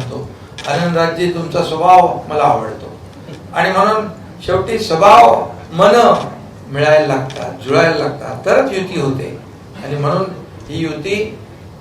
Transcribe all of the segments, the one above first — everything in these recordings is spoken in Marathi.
सांगतो. आनंदराजी तुमचा स्वभाव मला आवडतो. आणि म्हणून शेवटी स्वभाव मन मिळायला लागतात जुळायला लागतात. तरच युती होते. आणि म्हणून ही युती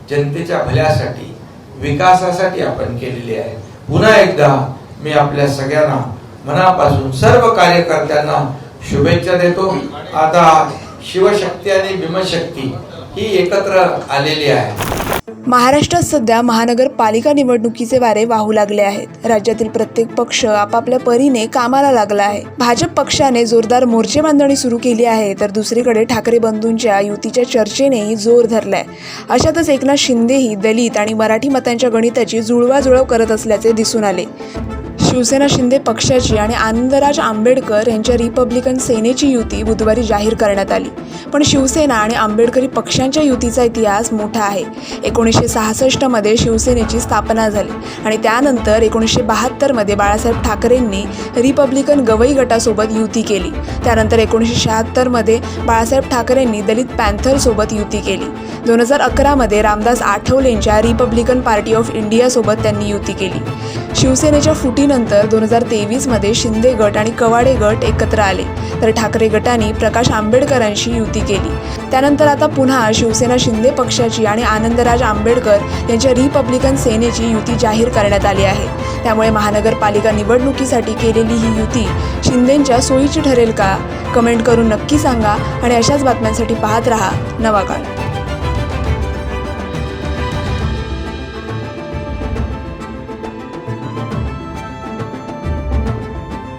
जनतेच्या भल्यासाठी विकासासाठी आपण केलेली आहे. पुन्हा एकदा मी आपल्या सगळ्यांना मनापासून सर्व कार्यकर्त्यांना शुभेच्छा देतो. आता शिवशक्ती आणि भीमशक्ती ही एकत्र आलेली आहे. महाराष्ट्रात सध्या महानगरपालिका निवडणुकीचे वारे वाहू लागले आहेत. राज्यातील प्रत्येक पक्ष आपापल्या परीने कामाला लागला आहे. भाजप पक्षाने जोरदार मोर्चे बांधणी सुरू केली आहे तर दुसरीकडे ठाकरे बंधूंच्या युतीच्या चर्चेनेही जोर धरलाय. अशातच एकनाथ शिंदेही दलित आणि मराठी मतांच्या गणिताची जुळवाजुळव करत असल्याचे दिसून आले. शिवसेना शिंदे पक्षाची आणि आनंदराज आंबेडकर यांच्या रिपब्लिकन सेनेची युती बुधवारी जाहीर करण्यात आली. पण शिवसेना आणि आंबेडकरी पक्षांच्या युतीचा इतिहास मोठा आहे. एकोणीसशे सहासष्टमध्ये शिवसेनेची स्थापना झाली आणि त्यानंतर एकोणीसशे बहात्तरमध्ये बाळासाहेब ठाकरेंनी रिपब्लिकन गवई गटासोबत युती केली. त्यानंतर एकोणीसशे शहात्तरमध्ये बाळासाहेब ठाकरेंनी दलित पॅन्थरसोबत युती केली. दोन हजार अकरामध्ये रामदास आठवलेंच्या रिपब्लिकन पार्टी ऑफ इंडियासोबत त्यांनी युती केली. शिवसेनेच्या फुटीनंतर दोन हजार तेवीसमध्ये शिंदे गट आणि कवाडे गट एकत्र आले. तर ठाकरे गटाने प्रकाश आंबेडकरांशी युती केली. त्यानंतर आता पुन्हा शिवसेना शिंदे पक्षाची आणि आनंदराज आंबेडकर यांच्या रिपब्लिकन सेनेची युती जाहीर करण्यात आली आहे. त्यामुळे महानगरपालिका निवडणुकीसाठी केलेली ही युती शिंदेंच्या सोयीची ठरेल का? कमेंट करून नक्की सांगा आणि अशाच बातम्यांसाठी पाहत रहा नवा काळ.